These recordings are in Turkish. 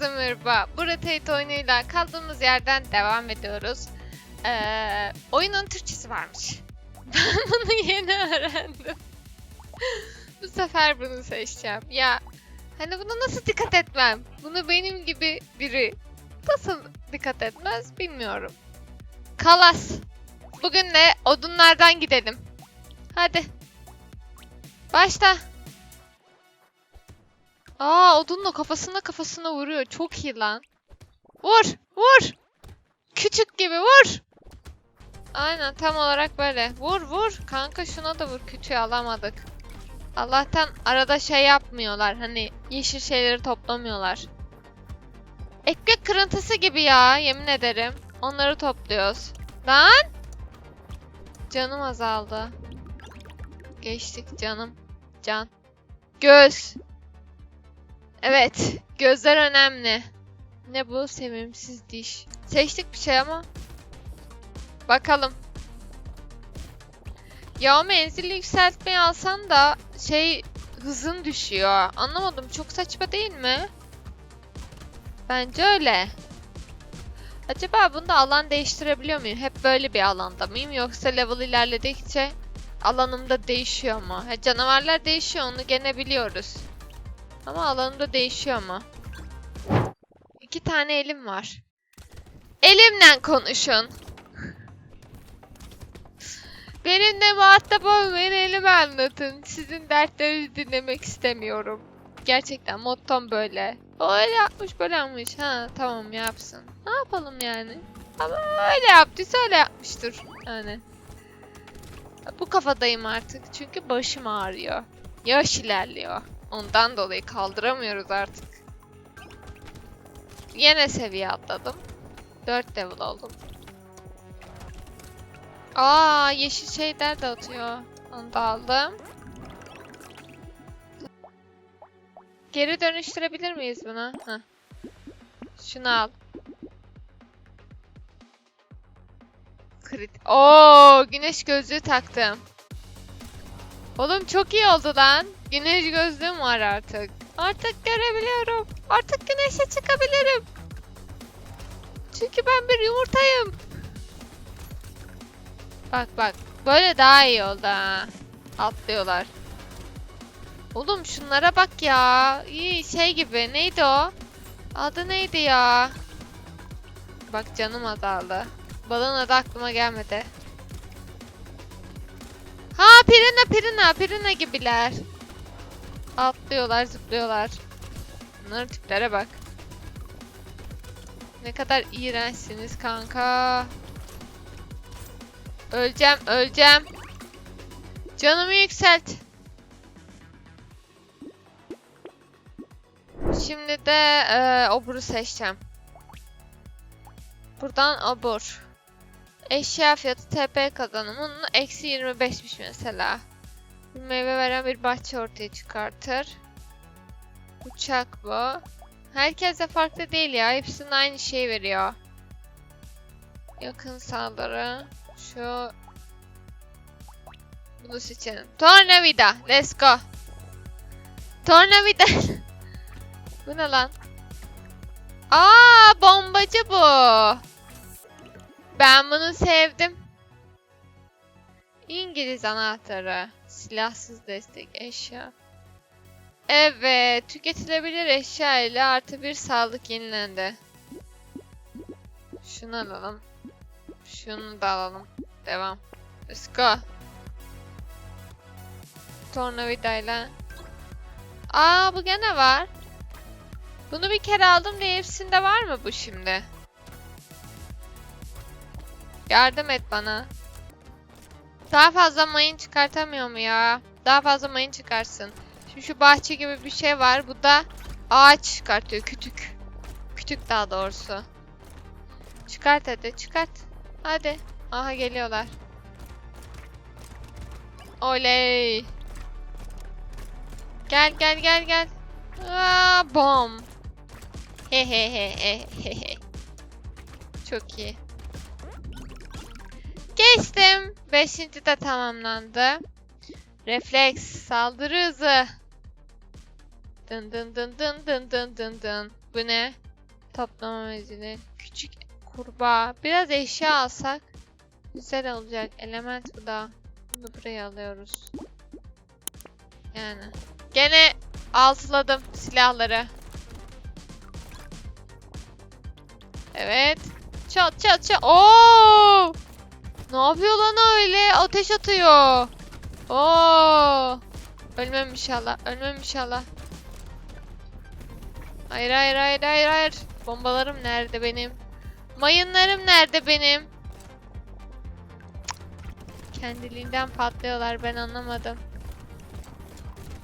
Herkese merhaba. Bu Rotate oyunuyla kaldığımız yerden devam ediyoruz. Ee, oyunun Türkçesi varmış. Ben bunu yeni öğrendim. Bu sefer bunu seçeceğim. Ya hani buna nasıl dikkat etmem? Bunu benim gibi biri nasıl dikkat etmez bilmiyorum. Kalas. Bugün de odunlardan gidelim. Hadi. Başla. Aa odunla kafasına kafasına vuruyor. Çok iyi lan. Vur! Vur! Küçük gibi vur! Aynen tam olarak böyle. Vur vur. Kanka şuna da vur. Küçüğü alamadık. Allah'tan arada şey yapmıyorlar. Hani yeşil şeyleri toplamıyorlar. Ekmek kırıntısı gibi ya. Yemin ederim. Onları topluyoruz. Lan! Canım azaldı. Geçtik canım. Can. Göz. Evet. Gözler önemli. Ne bu? Sevimsiz diş. Seçtik bir şey ama. Bakalım. Ya o menzili yükseltmeyi alsan da şey hızın düşüyor. Anlamadım. Çok saçma değil mi? Bence öyle. Acaba bunda alan değiştirebiliyor muyum? Hep böyle bir alanda mıyım? Yoksa level ilerledikçe alanımda değişiyor mu? Ha, canavarlar değişiyor onu gene biliyoruz. Ama alanımda değişiyor mu? İki tane elim var. Elimle konuşun. Benimle muhatap olmayın elime anlatın. Sizin dertlerinizi dinlemek istemiyorum. Gerçekten mottom böyle. O öyle yapmış böyle yapmış. Ha tamam yapsın. Ne yapalım yani? Ama öyle yaptıysa öyle yapmıştır. Yani. Bu kafadayım artık. Çünkü başım ağrıyor. Yaş ilerliyor. Ondan dolayı kaldıramıyoruz artık. Yine seviye atladım. 4 level oldum. Aa yeşil şeyler de atıyor. Onu da aldım. Geri dönüştürebilir miyiz bunu? Heh. Şunu al. Krit. Oo, güneş gözlüğü taktım. Oğlum çok iyi oldu lan. Güneş gözlüğüm var artık. Artık görebiliyorum. Artık güneşe çıkabilirim. Çünkü ben bir yumurtayım. Bak bak. Böyle daha iyi oldu ha. Atlıyorlar. Oğlum şunlara bak ya. İyi şey gibi. Neydi o? Adı neydi ya? Bak canım azaldı. Balığın adı aklıma gelmedi. Ha pirina pirina pirina gibiler. Atlıyorlar zıplıyorlar. Bunların tiplere bak. Ne kadar iğrençsiniz kanka. Öleceğim öleceğim. Canımı yükselt. Şimdi de e, oburu seçeceğim. Buradan obur. Eşya fiyatı TP kazanımının eksi 25'miş mesela. Meyve veren bir bahçe ortaya çıkartır. Uçak bu. Herkese farklı değil ya. Hepsinin aynı şey veriyor. Yakın saldırı. Şu... Bunu seçelim. Tornavida. Let's go. Tornavida. bu ne lan? Aa bombacı bu. Ben bunu sevdim. İngiliz anahtarı. Silahsız destek eşya. Evet. Tüketilebilir eşya ile artı bir sağlık yenilendi. Şunu alalım. Şunu da alalım. Devam. Let's go. Tornavidayla. Aa bu gene var. Bunu bir kere aldım diye hepsinde var mı bu şimdi? Yardım et bana. Daha fazla mayın çıkartamıyor mu ya? Daha fazla mayın çıkarsın. Şimdi şu bahçe gibi bir şey var. Bu da ağaç çıkartıyor. Kütük. Kütük daha doğrusu. Çıkart hadi çıkart. Hadi. Aha geliyorlar. Oley. Gel gel gel gel. Aa, bom. He he he he he he. Çok iyi. Geçtim. Beşinci de tamamlandı. Refleks, saldırı hızı. Dın dın dın dın dın dın dın dın. Bu ne? Toplama mezini. Küçük kurbağa. Biraz eşya alsak güzel olacak. Element bu da. Bunu buraya alıyoruz. Yani. Gene altıladım silahları. Evet. Çat çat çat. Oo! Ne yapıyor lan öyle? Ateş atıyor. Oo! Ölmem inşallah. Ölmem inşallah. Hayır hayır hayır hayır hayır. Bombalarım nerede benim? Mayınlarım nerede benim? Kendiliğinden patlıyorlar ben anlamadım.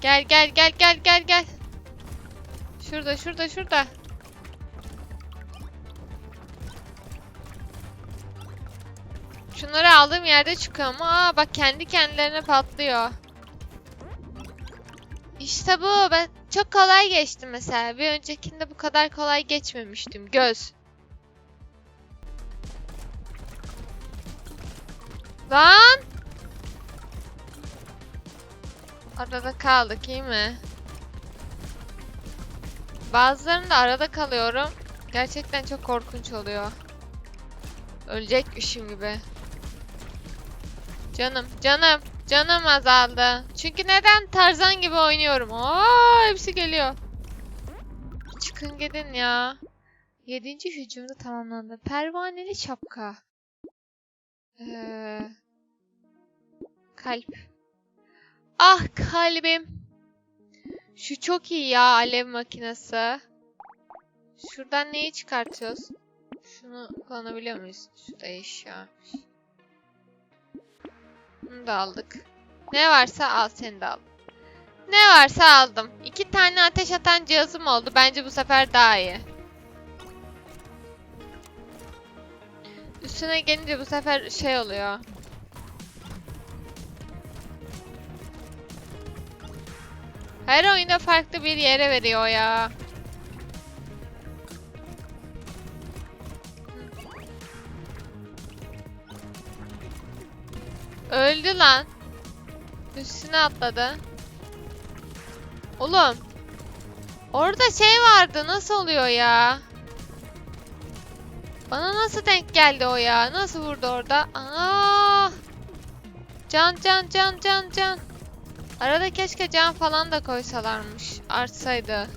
Gel gel gel gel gel gel. Şurada şurada şurada. Şunları aldığım yerde çıkıyor ama aa, bak kendi kendilerine patlıyor. İşte bu. Ben çok kolay geçtim mesela. Bir öncekinde bu kadar kolay geçmemiştim. Göz. Lan! Arada kaldık iyi mi? Bazılarında arada kalıyorum. Gerçekten çok korkunç oluyor. Ölecekmişim gibi. Canım, canım, canım azaldı. Çünkü neden Tarzan gibi oynuyorum. Aa, hepsi geliyor. Çıkın gidin ya. Yedinci hücumda tamamlandı. Pervaneli şapka. Ee, kalp. Ah kalbim. Şu çok iyi ya alev makinesi. Şuradan neyi çıkartıyoruz? Şunu kullanabiliyor muyuz? Şu eşya. Bunu da aldık. Ne varsa al seni de al. Ne varsa aldım. İki tane ateş atan cihazım oldu. Bence bu sefer daha iyi. Üstüne gelince bu sefer şey oluyor. Her oyunda farklı bir yere veriyor ya. Öldü lan. Üstüne atladı. Oğlum. Orada şey vardı. Nasıl oluyor ya? Bana nasıl denk geldi o ya? Nasıl vurdu orada? Aa! Can can can can can. Arada keşke can falan da koysalarmış. Artsaydı.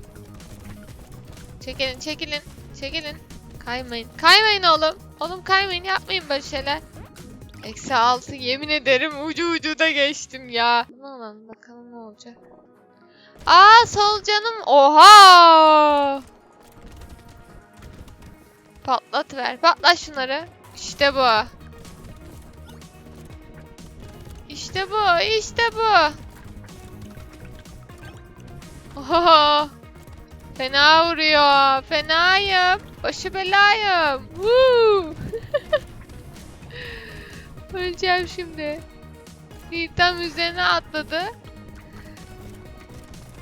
Çekilin çekilin. Çekilin. Kaymayın. Kaymayın oğlum. Oğlum kaymayın yapmayın böyle şeyler. Eksi altı yemin ederim ucu ucu da geçtim ya. Ne alalım bakalım ne olacak. Aa sol canım. Oha. Patlat ver. Patlat şunları. İşte bu. İşte bu. İşte bu. Oho. Fena vuruyor. Fenayım. Başı belayım. Woo. Öleceğim şimdi. Tam üzerine atladı.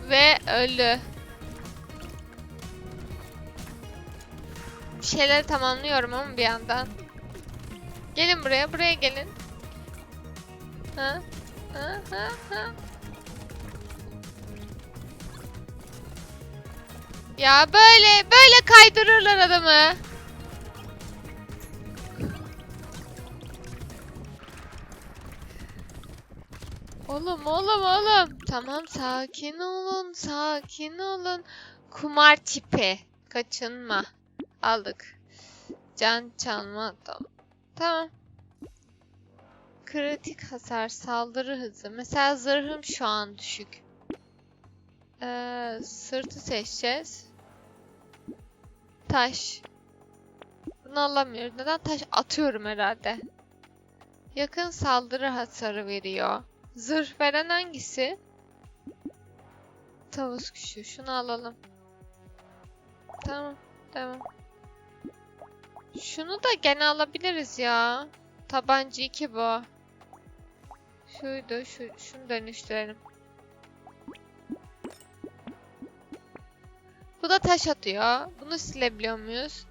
Ve öldü. Bir şeyleri tamamlıyorum ama bir yandan. Gelin buraya, buraya gelin. Ha? Ha? Ha? Ha? Ya böyle, böyle kaydırırlar adamı. Oğlum oğlum oğlum. Tamam sakin olun sakin olun. Kumar tipi. Kaçınma. Aldık. Can çalma. Tamam. Tamam. Kritik hasar, saldırı hızı. Mesela zırhım şu an düşük. Ee, sırtı seçeceğiz. Taş. Bunu alamıyoruz. Neden taş atıyorum herhalde. Yakın saldırı hasarı veriyor. Zırh veren hangisi? Tavus kuşu. Şunu alalım. Tamam. Tamam. Şunu da gene alabiliriz ya. Tabanca 2 bu. Şuydu. Şu, şunu dönüştürelim. Bu da taş atıyor. Bunu silebiliyor muyuz?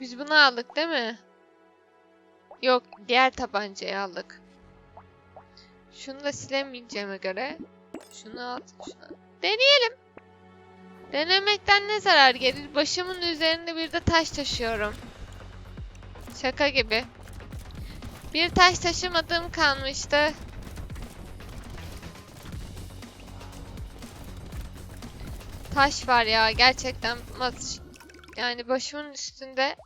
Biz bunu aldık değil mi? Yok. Diğer tabancayı aldık. Şunu da silemeyeceğime göre Şunu al. Şunu. Deneyelim. Denemekten ne zarar gelir? Başımın üzerinde bir de taş taşıyorum. Şaka gibi. Bir taş taşımadığım kalmıştı. Taş var ya gerçekten yani başımın üstünde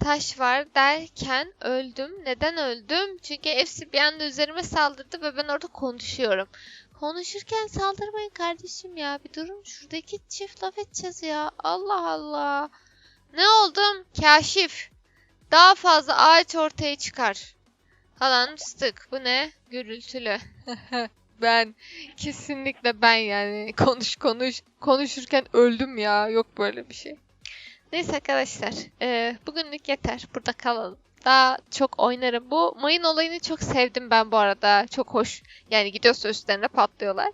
taş var derken öldüm. Neden öldüm? Çünkü hepsi bir anda üzerime saldırdı ve ben orada konuşuyorum. Konuşurken saldırmayın kardeşim ya. Bir durun şuradaki çift laf edeceğiz ya. Allah Allah. Ne oldum? Kaşif. Daha fazla ağaç ortaya çıkar. Falan fıstık. Bu ne? Gürültülü. ben. Kesinlikle ben yani. Konuş konuş. Konuşurken öldüm ya. Yok böyle bir şey. Neyse arkadaşlar. eee, bugünlük yeter. Burada kalalım. Daha çok oynarım. Bu mayın olayını çok sevdim ben bu arada. Çok hoş. Yani gidiyorsa üstlerine patlıyorlar.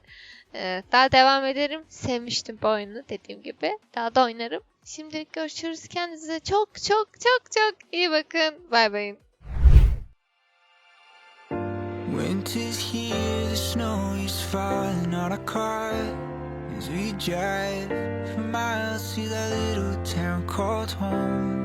Eee, daha devam ederim. Sevmiştim bu oyunu dediğim gibi. Daha da oynarım. Şimdilik görüşürüz. Kendinize çok çok çok çok iyi bakın. Bay bay. Winter's here, the snow is falling on our car we drive for miles to that little town called home.